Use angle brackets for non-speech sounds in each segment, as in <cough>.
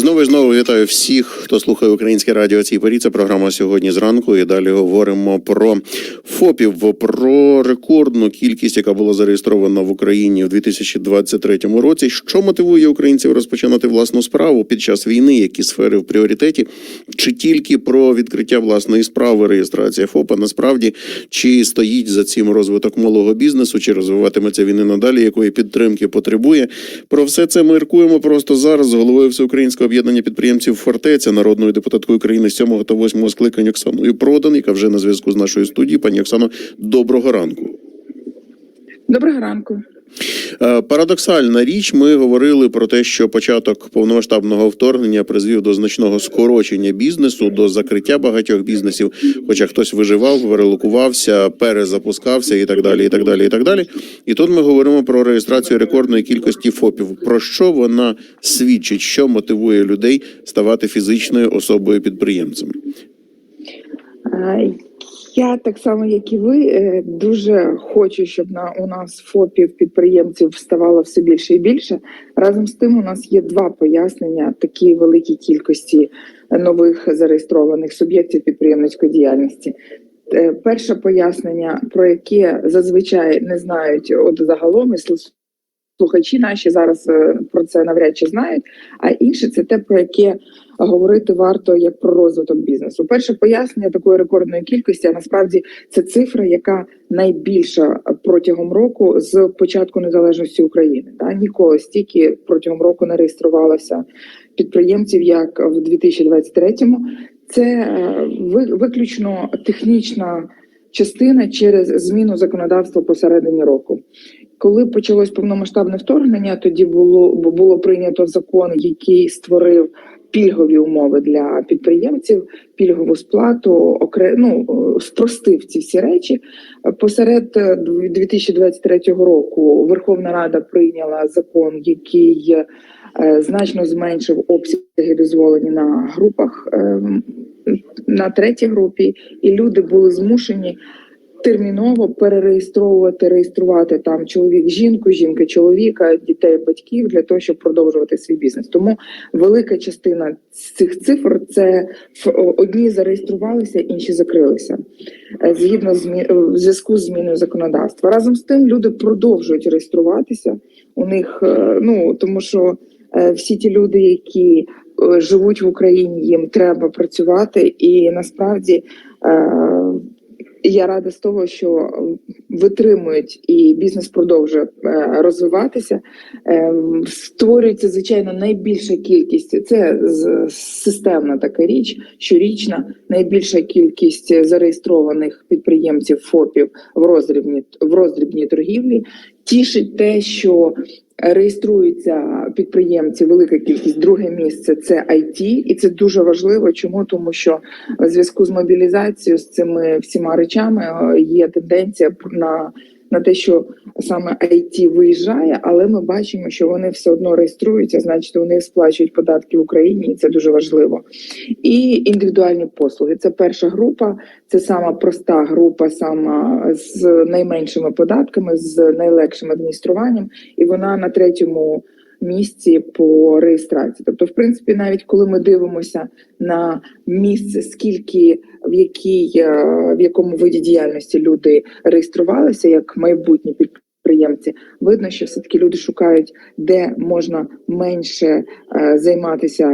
Знову і знову вітаю всіх, хто слухає українське радіо. Цій порі. Це програма сьогодні зранку. І далі говоримо про ФОПів, про рекордну кількість, яка була зареєстрована в Україні в 2023 році. Що мотивує українців розпочинати власну справу під час війни? Які сфери в пріоритеті? Чи тільки про відкриття власної справи реєстрація ФОПа? Насправді чи стоїть за цим розвиток малого бізнесу, чи розвиватиметься він і надалі, якої підтримки потребує? Про все це ми міркуємо просто зараз з головою Всеукраїнського об'єднання підприємців Фортеця, народною депутаткою України 7 та 8 скликань Оксаною Продан, яка вже на зв'язку з нашою студією. Пані Оксано, доброго ранку. Доброго ранку. Е, Парадоксальна річ, ми говорили про те, що початок повномасштабного вторгнення призвів до значного скорочення бізнесу, до закриття багатьох бізнесів. Хоча хтось виживав, перелокувався, перезапускався і так далі. І так далі. І так далі. І тут ми говоримо про реєстрацію рекордної кількості ФОПів. Про що вона свідчить, що мотивує людей ставати фізичною особою підприємцем? Я так само, як і ви, е, дуже хочу, щоб на у нас ФОПів підприємців ставало все більше і більше. Разом з тим, у нас є два пояснення такій великій кількості нових зареєстрованих суб'єктів підприємницької діяльності. Е, Перше пояснення, про яке зазвичай не знають от загалом, і слухачі наші зараз е, про це навряд чи знають. А інше це те, про яке говорити варто як про розвиток бізнесу. Перше пояснення такої рекордної кількості, а насправді це цифра, яка найбільша протягом року з початку незалежності України. Та ніколи стільки протягом року не реєструвалося підприємців, як в 2023-му. Це е, ви- виключно технічна частина через зміну законодавства посередині року. Коли почалось повномасштабне вторгнення, тоді було було прийнято закон, який створив пільгові умови для підприємців, пільгову сплату, окре... ну, е, спростив ці всі речі. Посеред е, 2023 року Верховна Рада прийняла закон, який е, значно зменшив обсяги дозволені на групах е, на третій групі, і люди були змушені терміново перереєстровувати, реєструвати там чоловік, жінку, жінка, чоловіка, дітей, батьків для того, щоб продовжувати свій бізнес. Тому велика частина цих цифр це одні зареєструвалися, інші закрилися Е, згідно з в зв'язку з зміною законодавства. Разом з тим люди продовжують реєструватися. У них е, ну тому, що е, всі ті люди, які е, живуть в Україні, їм треба працювати, і насправді. Я рада з того, що витримують і бізнес продовжує е, розвиватися. Е, Створюється звичайно найбільша кількість. Це системна така річ, щорічна найбільша кількість зареєстрованих підприємців ФОПів в роздрібній в роздрібній торгівлі. Тішить те, що реєструються підприємці, велика кількість. Друге місце це IT, і це дуже важливо. Чому тому, що в зв'язку з мобілізацією з цими всіма речами е, є тенденція на, на те, що саме IT виїжджає, але ми бачимо, що вони все одно реєструються, значить вони сплачують податки в Україні, і це дуже важливо. І індивідуальні послуги. Це перша група, це сама проста група, сама з найменшими податками, з найлегшим адмініструванням, і вона на третьому місці по реєстрації. Тобто, в принципі, навіть коли ми дивимося на місце, скільки в якій е, в якому виді діяльності люди реєструвалися як майбутні підприємці, видно, що все таки люди шукають, де можна менше е, займатися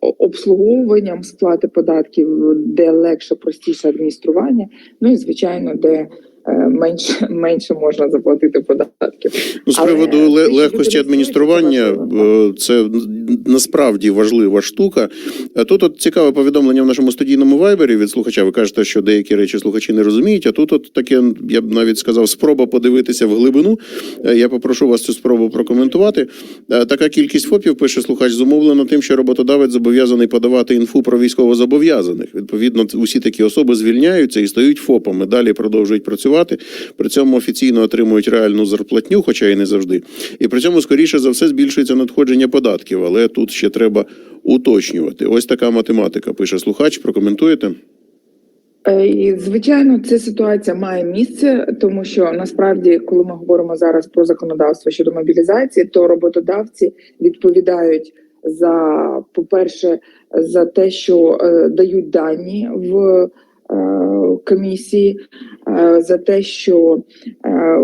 обслуговуванням сплати податків, де легше, простіше адміністрування. Ну і звичайно, де е, менше <laughs> менше можна заплатити податків. Ну, з приводу те, ле- що легкості адміністрування, це е, насправді важлива штука. Е, Тут от цікаве повідомлення в нашому студійному вайбері від слухача. Ви кажете, що деякі речі слухачі не розуміють. А тут, от таке, я б навіть сказав, спроба подивитися в глибину. Е, Я попрошу вас цю спробу прокоментувати. Е, Така кількість ФОПів пише слухач зумовлена тим, що роботодавець зобов'язаний подавати інфу про військовозобов'язаних. Відповідно, усі такі особи звільняються і стають ФОПами. Далі продовжують працювати. При цьому офіційно отримують реальну зарплатню, хоча і не завжди. І при цьому, скоріше за все, збільшується надходження податків, але тут ще треба уточнювати. Ось така математика. Пише слухач. Прокоментуєте? Е, І, звичайно, ця ситуація має місце, тому що насправді, коли ми говоримо зараз про законодавство щодо мобілізації, то роботодавці відповідають за, по-перше, за те, що е, дають дані в е, комісії, за те, що е,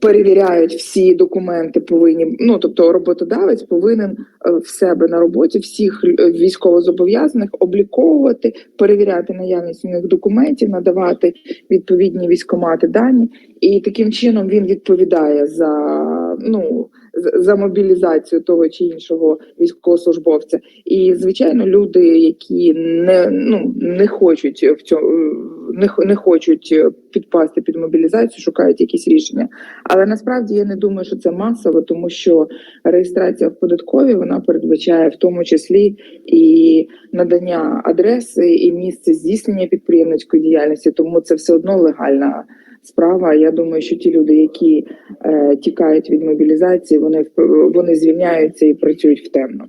перевіряють всі документи, повинні ну тобто роботодавець повинен е, в себе на роботі всіх е, військовозобов'язаних обліковувати, перевіряти наявність у них документів, надавати відповідні військомати дані, і таким чином він відповідає за ну за мобілізацію того чи іншого військовослужбовця. І звичайно, люди, які не ну не хочуть в цьому не, не хочуть підпасти під мобілізацію, шукають якісь рішення. Але насправді я не думаю, що це масово, тому що реєстрація в податковій вона передбачає в тому числі і надання адреси, і місце здійснення підприємницької діяльності, тому це все одно легальна справа. Я думаю, що ті люди, які е, тікають від мобілізації, вони вони звільняються і працюють в темно.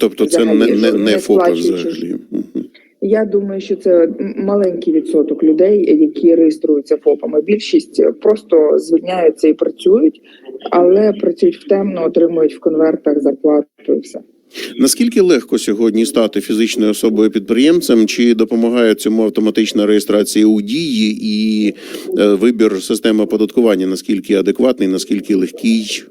Тобто це Взагалі, не, не, не не ФОПи взагалі. Я думаю, що це маленький відсоток людей, які реєструються ФОПами. Більшість просто звільняються і працюють, але працюють в темно, отримують в конвертах зарплату і все. Наскільки легко сьогодні стати фізичною особою підприємцем? Чи допомагає цьому автоматична реєстрація у дії і е, вибір системи оподаткування? Наскільки адекватний, наскільки легкий?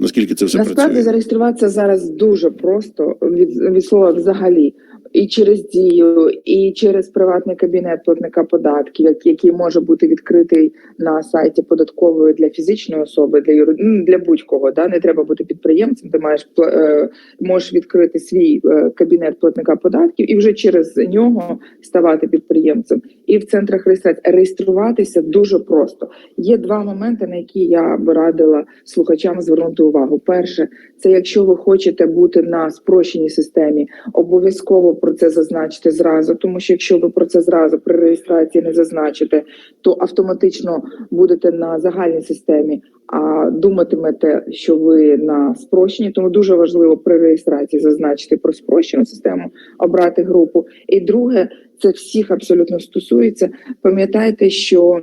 Наскільки це все Насправді працює? зареєструватися зараз дуже просто від, від слова взагалі. І через дію, і через приватний кабінет платника податків, який може бути відкритий на сайті податкової для фізичної особи, для юри... ну, для будь-кого. Да? Не треба бути підприємцем. Ти маєш е, можеш відкрити свій е, кабінет платника податків і вже через нього ставати підприємцем. І в центрах реєстрації реєструватися дуже просто. Є два моменти, на які я би радила слухачам звернути увагу. Перше, це якщо ви хочете бути на спрощеній системі, обов'язково про це зазначити зразу, тому що якщо ви про це зразу при реєстрації не зазначите, то автоматично будете на загальній системі, а думатимете, що ви на спрощенні. Тому дуже важливо при реєстрації зазначити про спрощену систему, обрати групу. І друге, це всіх абсолютно стосується. Пам'ятайте, що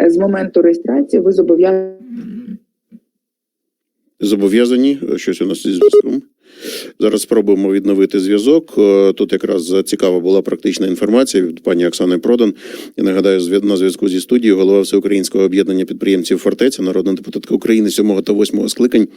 е, з моменту реєстрації ви зобов'язані Зобов'язані щось у нас зі зв'язком. Зараз спробуємо відновити зв'язок. Е, Тут якраз цікава була практична інформація від пані Оксани Продан. Я нагадаю, на зв'язку зі студією голова Всеукраїнського об'єднання підприємців Фортеця, народна депутатка України 7 та 8 скликань.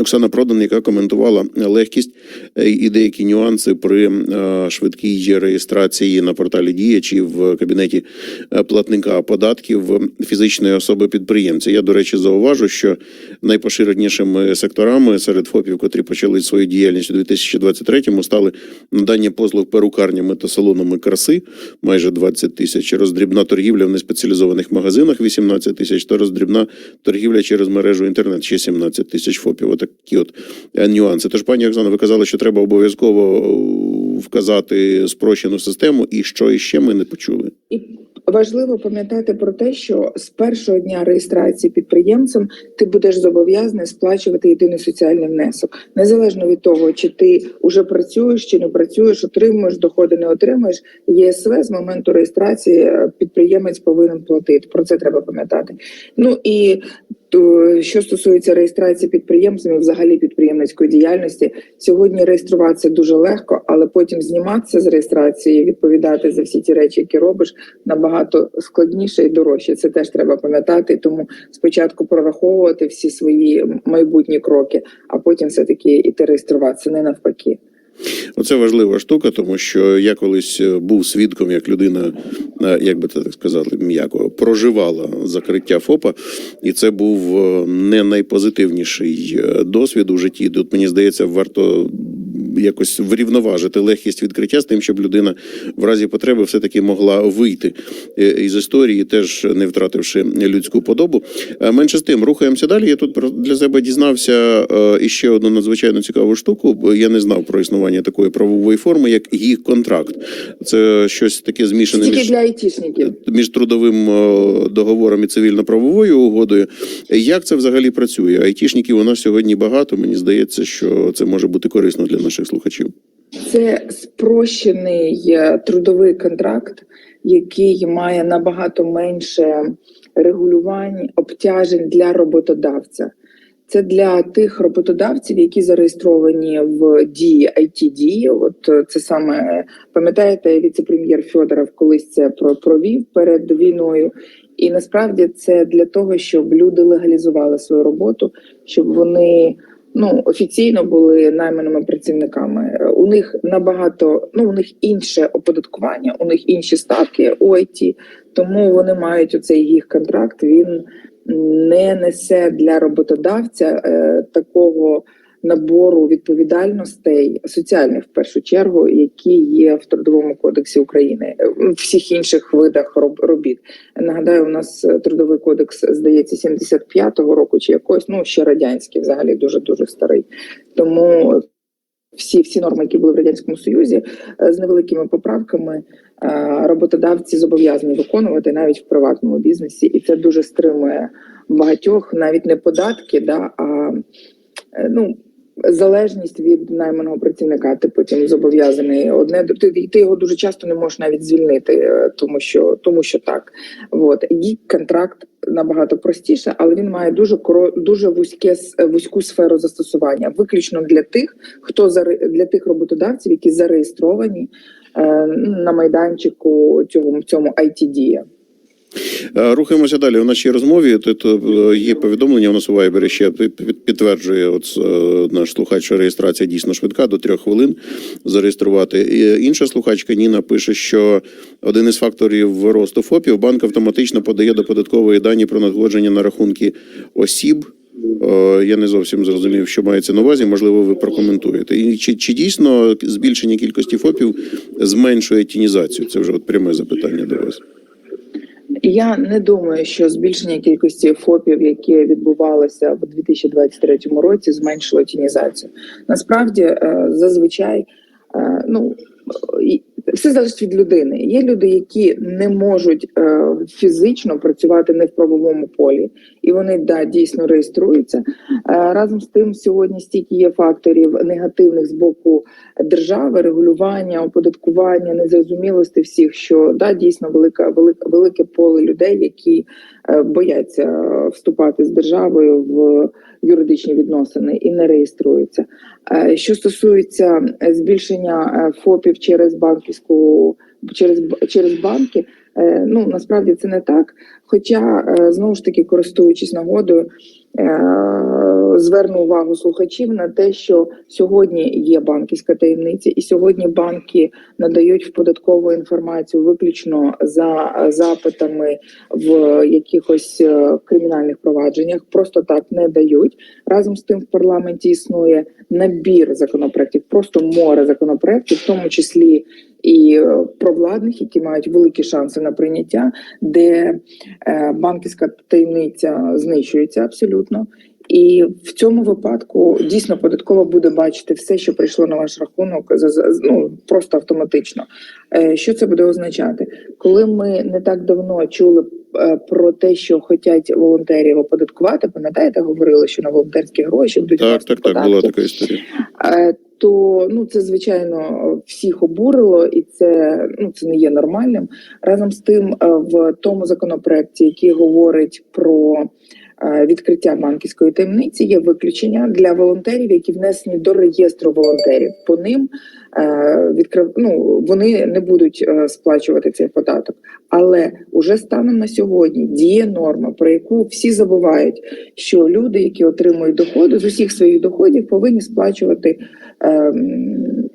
Оксана Продан, яка коментувала легкість е, і деякі нюанси при е, швидкій реєстрації на порталі Дія чи в кабінеті е, платника податків фізичної особи підприємця. Я, до речі, зауважу, що найпоширенішими секторами серед ФОПів, котрі почали свою діяльність у 2023-му, стали надання послуг перукарнями та салонами краси майже 20 тисяч, роздрібна торгівля в неспеціалізованих магазинах 18 тисяч та роздрібна торгівля через мережу інтернет ще 17 тисяч ФОПів. Отакі от е, нюанси. Тож, пані Оксана, ви казали, що треба обов'язково е, вказати спрощену систему, і що іще ми не почули. І важливо пам'ятати про те, що з першого дня реєстрації підприємцем ти будеш зобов'язаний сплачувати єдиний соціальний внесок, незалежно від того, чи ти вже працюєш, чи не працюєш, отримуєш доходи, не отримуєш. ЄСВ з моменту реєстрації е, підприємець повинен платити. Про це треба пам'ятати. Ну і то, що стосується реєстрації підприємцями, взагалі підприємницької діяльності, сьогодні реєструватися дуже легко, але потім зніматися з реєстрації, відповідати за всі ті речі, які робиш, набагато складніше і дорожче. Це теж треба пам'ятати. Тому спочатку прораховувати всі свої майбутні кроки, а потім все таки іти реєструватися, не навпаки. Оце важлива штука, тому що я колись е, був свідком, як людина, е, як би це так сказати, м'яко проживала закриття ФОПа, і це був е, не найпозитивніший досвід у житті. Тут мені здається, варто якось врівноважити легкість відкриття з тим, щоб людина в разі потреби все таки могла вийти е, із історії, теж не втративши людську подобу. Е, Менше з тим, рухаємося далі. Я тут для себе дізнався е, іще одну надзвичайно цікаву штуку. бо Я не знав про існування такої правової форми, як гік-контракт. Це щось таке змішане між для айтішників. між трудовим договором і цивільно-правовою угодою. Як це взагалі працює? Айтішників у нас сьогодні багато. Мені здається, що це може бути корисно для наших слухачів. Це спрощений е, трудовий контракт, який має набагато менше регулювань, обтяжень для роботодавця. Це для тих роботодавців, які зареєстровані в дії IT дії. От е, це саме пам'ятаєте, віце-прем'єр Федоров колись це про- провів перед війною. І насправді це для того, щоб люди легалізували свою роботу, щоб вони ну офіційно були найманими працівниками. У них набагато ну у них інше оподаткування, у них інші ставки у IT, тому вони мають оцей їх контракт. Він не несе для роботодавця е, такого набору відповідальностей соціальних в першу чергу, які є в трудовому кодексі України е, в всіх інших видах робіт. Нагадаю, у нас е, трудовий кодекс здається 75-го року чи якось, ну ще радянський, взагалі дуже дуже старий. Тому всі всі норми, які були в радянському союзі, е, з невеликими поправками е, роботодавці зобов'язані виконувати навіть в приватному бізнесі, і це дуже стримує багатьох навіть не податки, да а е, ну. Залежність від найманого працівника, ти потім зобов'язаний одне ти, ти його дуже часто не можеш навіть звільнити, е, тому що тому що так. От гік контракт набагато простіше, але він має дуже коро, дуже вузьке с- вузьку сферу застосування, виключно для тих, хто для тих роботодавців, які зареєстровані е, на майданчику цього цьому IT дія. Е, Рухаємося далі. У нашій розмові тут е, є повідомлення. У нас у Вайбері ще під- під- підтверджує от е, наш слухач, що реєстрація дійсно швидка, до трьох хвилин зареєструвати. І інша слухачка Ніна пише, що один із факторів росту ФОПів банк автоматично подає до податкової дані про надходження на рахунки осіб. Е, Я не зовсім зрозумів, що мається на увазі. Можливо, ви прокоментуєте. І чи, чи дійсно збільшення кількості ФОПів зменшує тінізацію? Це вже от пряме запитання до вас. Я не думаю, що збільшення кількості ФОПів, яке відбувалося в 2023 році, зменшило тінізацію. Насправді, е, зазвичай, е, ну все залежить від людини. Є люди, які не можуть е, фізично працювати не в правовому полі, і вони да дійсно реєструються. Е, Разом з тим, сьогодні стільки є факторів негативних з боку держави, регулювання, оподаткування, незрозумілості всіх, що да дійсно велика, велика велике поле людей, які е, бояться е, вступати з державою в юридичні відносини і не реєструються. Е, Що стосується е, збільшення е, ФОПів через банківську через через банки, ну насправді це не так. Хоча е, знову ж таки, користуючись нагодою, е, зверну увагу слухачів на те, що сьогодні є банківська таємниця, і сьогодні банки надають в податкову інформацію виключно за е, запитами в якихось е, кримінальних провадженнях. Просто так не дають. Разом з тим в парламенті існує набір законопроєктів, просто море законопроєктів, в тому числі і е, провладних, які мають великі шанси на прийняття, де е, банківська таємниця знищується абсолютно. І в цьому випадку дійсно податкова буде бачити все, що прийшло на ваш рахунок, ну, просто автоматично. Е, Що це буде означати? Коли ми не так давно чули е, про те, що хочуть волонтерів оподаткувати, пам'ятаєте, говорили, що на волонтерські гроші будуть Так, так, так, була така історія. Е, то ну це звичайно всіх обурило, і це ну це не є нормальним. Разом з тим, в тому законопроекті, який говорить про відкриття банківської таємниці, є виключення для волонтерів, які внесені до реєстру волонтерів. По ним е, відкрив, ну, вони не будуть е, сплачувати цей податок. Але уже станом на сьогодні діє норма, про яку всі забувають, що люди, які отримують доходи з усіх своїх доходів, повинні сплачувати ем,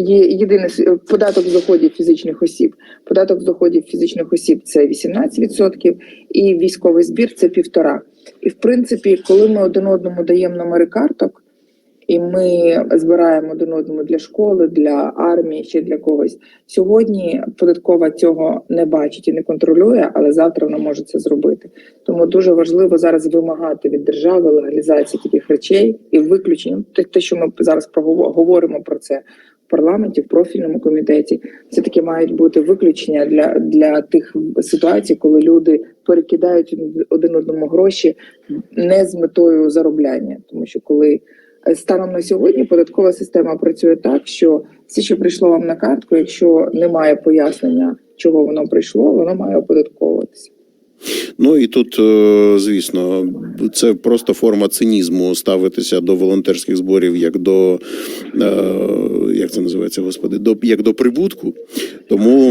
є єдиний податок з доходів фізичних осіб. Податок з доходів фізичних осіб це 18%, і військовий збір це півтора. І в принципі, коли ми один одному даємо номери карток, і ми збираємо один одному для школи, для армії, ще для когось. Сьогодні податкова цього не бачить і не контролює, але завтра вона може це зробити. Тому дуже важливо зараз вимагати від держави легалізації таких речей і виключення. Те, що ми зараз говоримо про це парламенті, в профільному комітеті, це таки мають бути виключення для, для тих ситуацій, коли люди перекидають один одному гроші не з метою заробляння, тому що коли Е, Станом на сьогодні податкова система працює так, що все, що прийшло вам на картку, якщо немає пояснення, чого воно прийшло, воно має оподатковуватися. Ну і тут, е, звісно, це просто форма цинізму ставитися до волонтерських зборів як до е, як це називається, господи, до як до прибутку. Тому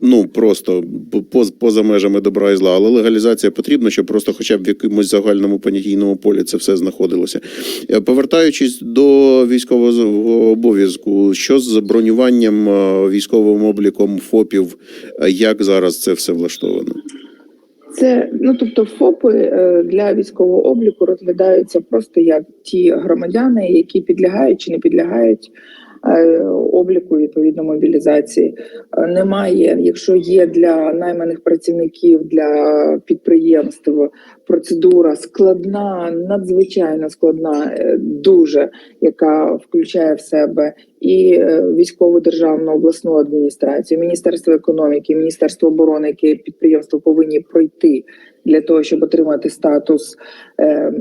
ну просто поз- поза межами добра і зла, але легалізація потрібна, щоб просто, хоча б в якомусь загальному понятійному полі це все знаходилося. Е, Повертаючись до військового обов'язку, що з бронюванням військовим обліком ФОПів, як зараз це все влаштовано? Це ну тобто ФОПи е, для військового обліку розглядаються просто як ті громадяни, які підлягають чи не підлягають е, обліку відповідно мобілізації. Е, Немає, якщо є для найманих працівників для підприємств процедура складна, надзвичайно складна, дуже яка включає в себе і е, військову державну обласну адміністрацію, міністерство економіки, міністерство оборони, які підприємства повинні пройти для того, щоб отримати статус, е,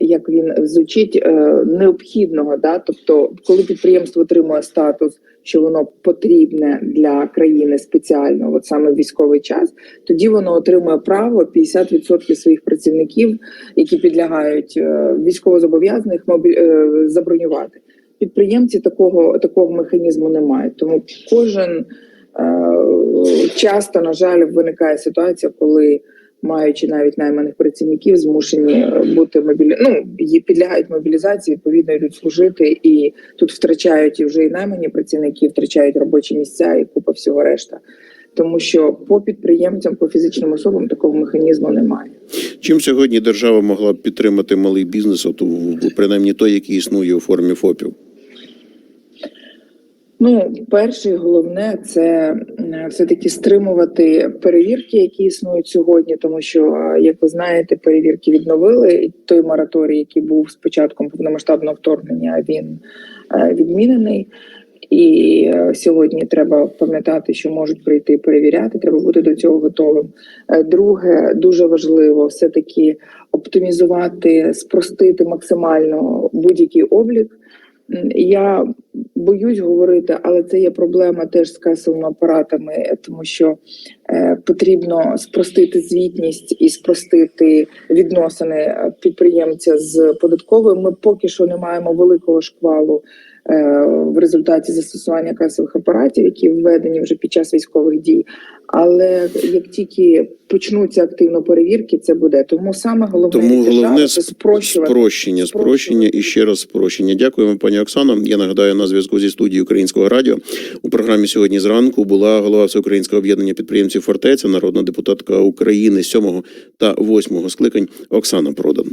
як він звучить, е, необхідного. Да? Тобто, коли підприємство отримує статус, що воно потрібне для країни спеціально, от саме в військовий час, тоді воно отримує право 50% своїх працівників, які підлягають е, військовозобов'язаних, е, забронювати. Підприємці такого такого механізму не мають. Тому кожен е, часто, на жаль, виникає ситуація, коли маючи навіть найманих працівників, змушені е, бути мобілі... ну, підлягають мобілізації, відповідно йдуть служити, і тут втрачають і вже і наймані працівники, втрачають робочі місця і купа всього решта. Тому що по підприємцям, по фізичним особам такого механізму немає. Чим сьогодні держава могла б підтримати малий бізнес, от, принаймні той, який існує у формі ФОПів? Ну, перше і головне це все таки стримувати перевірки, які існують сьогодні, тому що, як ви знаєте, перевірки відновили той мораторій, який був з початком повномасштабного вторгнення, він е, відмінений. І е, сьогодні треба пам'ятати, що можуть прийти перевіряти. Треба бути до цього готовим. Е, Друге, дуже важливо все таки оптимізувати, спростити максимально будь-який облік. Я боюсь говорити, але це є проблема теж з касовими апаратами, тому що е, потрібно спростити звітність і спростити відносини е, підприємця з податковою. Ми поки що не маємо великого шквалу в результаті застосування касових апаратів, які введені вже під час військових дій. Але як тільки почнуться активно перевірки, це буде. Тому саме головне Тому головне це сп- спрощувати. спрощення, спрощення і ще раз спрощення. Дякуємо, пані Оксано. Я нагадаю на зв'язку зі студією Українського радіо. У програмі сьогодні зранку була голова Всеукраїнського об'єднання підприємців Фортеця, народна депутатка України 7 та 8 скликань Оксана Продан.